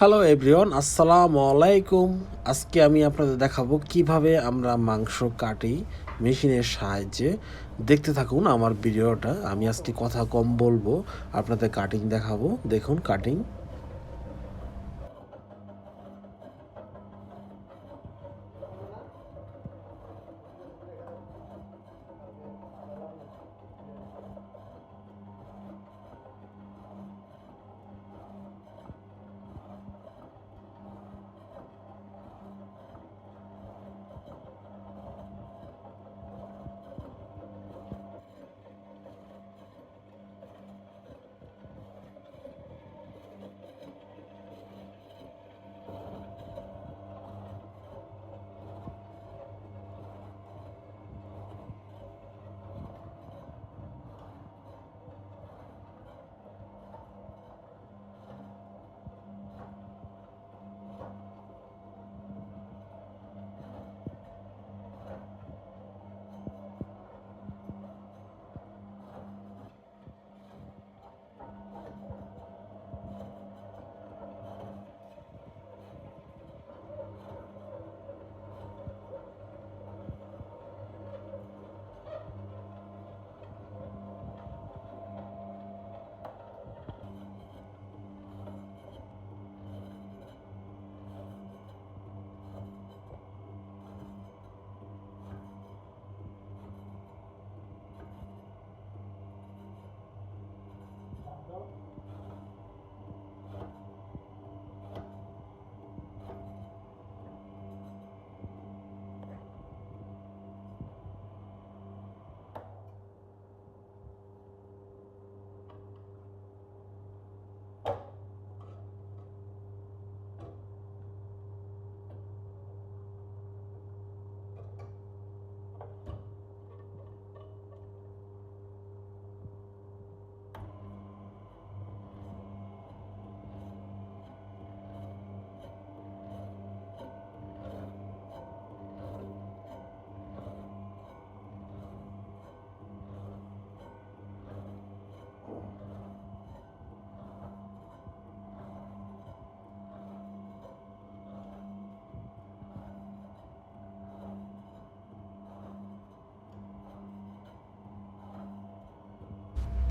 Hello everyone আসসালামু আলাইকুম আজকে আমি আপনাদের দেখাবো কীভাবে আমরা মাংস কাটি মেশিনের সাহায্যে। দেখতে থাকুন আমার ভিডিওটা। আমি আজকে কথা কম বলব। আপনাদের কাটিং দেখাবো। দেখুন কাটিং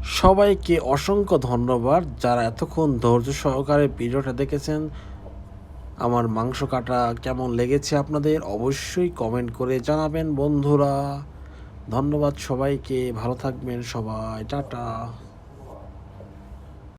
সবাইকে অসংখ্য ধন্যবাদ যারা এতক্ষণ ধৈর্য সহকারে ভিডিওটা দেখেছেন। আমার মাংস কাটা কেমন লেগেছে আপনাদের অবশ্যই কমেন্ট করে জানাবেন বন্ধুরা। ধন্যবাদ সবাইকে, ভালো থাকবেন সবাই, টাটা।